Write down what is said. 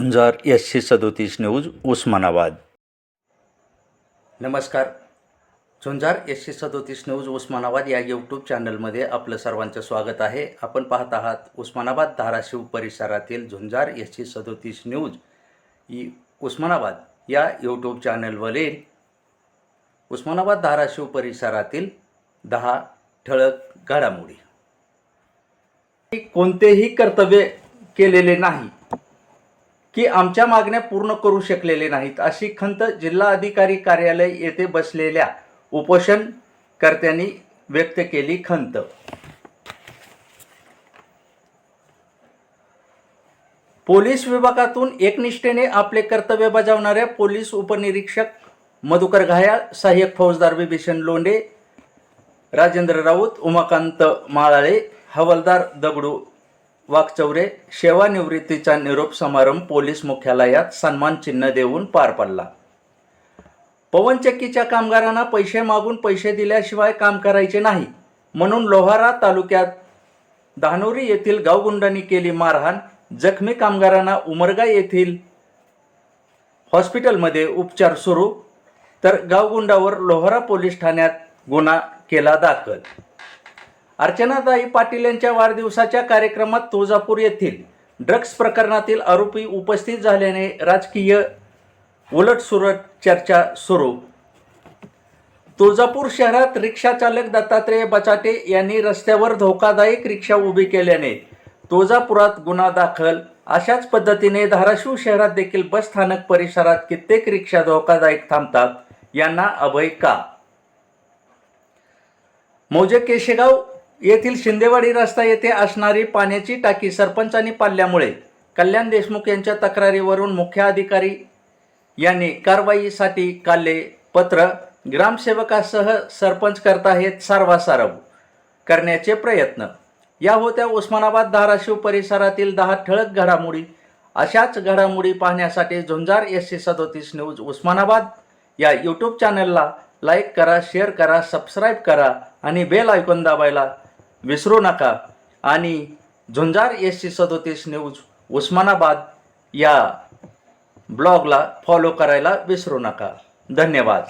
झुंजार एसशे सदोतीस न्यूज उस्मानाबाद. नमस्कार. झुंजार एसशे सदोतीस न्यूज उस्मानाबाद या यूट्यूब चॅनलमध्ये आपलं सर्वांचं स्वागत आहे. आपण पाहत आहात उस्मानाबाद धाराशिव परिसरातील झुंजार एसशे सदोतीस न्यूज. ही उस्मानाबाद या यूट्यूब चॅनलवरील उस्मानाबाद धाराशिव परिसरातील दहा ठळक घडामोडी. कोणतेही कर्तव्य केलेले नाही. की आमच्या मागण्या पूर्ण करू शकलेले नाहीत अशी खंत जिल्हा अधिकारी कार्यालय येथे बसलेल्या उपोषणकर्त्यांनी व्यक्त केली खंत. पोलीस विभागातून एकनिष्ठेने आपले कर्तव्य बजावणाऱ्या पोलीस उपनिरीक्षक मधुकर घायाळ सहाय्यक फौजदार विभीषण लोंडे राजेंद्र राऊत उमाकांत माळाळे हवालदार दगडू वाकचौरे सेवानिवृत्तीचा निरोप समारंभ पोलीस मुख्यालयात सन्मान चिन्ह देऊन पार पडला. पवनचक्कीच्या कामगारांना पैसे मागून पैसे दिल्याशिवाय काम करायचे नाही. म्हणून लोहारा तालुक्यात धानोरी येथील गावगुंडांनी केली मारहाण. जखमी कामगारांना उमरगा येथील हॉस्पिटलमध्ये उपचार सुरू. तर गावगुंडावर लोहारा पोलीस ठाण्यात गुन्हा केला दाखल. अर्चनाताई पाटील यांच्या वाढदिवसाच्या कार्यक्रमात तुळजापूर येथील ड्रग्ज प्रकरणातील आरोपी उपस्थित झाल्याने राजकीय उलटसुलट चर्चा सुरू. तुळजापूर शहरात रिक्षा चालक दत्तात्रेय बचाटे यांनी रस्त्यावर धोकादायक रिक्षा उभी केल्याने तुळजापुरात गुन्हा दाखल. अशाच पद्धतीने धाराशिव शहरात देखील बस स्थानक परिसरात कित्येक रिक्षा धोकादायक थांबतात यांना अभय का? मौजे केशेगाव येथील शिंदेवाडी रस्ता येथे असणारी पाण्याची टाकी सरपंचांनी पाडल्यामुळे कल्याण देशमुख यांच्या तक्रारीवरून मुख्य अधिकारी यांनी कारवाईसाठी काढले पत्र ग्रामसेवकासह सरपंच करत आहेत सारवासारव करण्याचे प्रयत्न. या होत्या उस्मानाबाद धाराशिव परिसरातील दहा ठळक घडामोडी. अशाच घडामोडी पाहण्यासाठी झुंजार एस सी सदोतीस न्यूज उस्मानाबाद. या यूट्यूब चॅनलला लाईक करा शेअर करा सबस्क्राईब करा आणि बेल ऐकून दाबायला विसरू नका. आणि झुंजार एस सी सदोतीस न्यूज उस्मानाबाद या ब्लॉगला फॉलो करायला विसरू नका. धन्यवाद.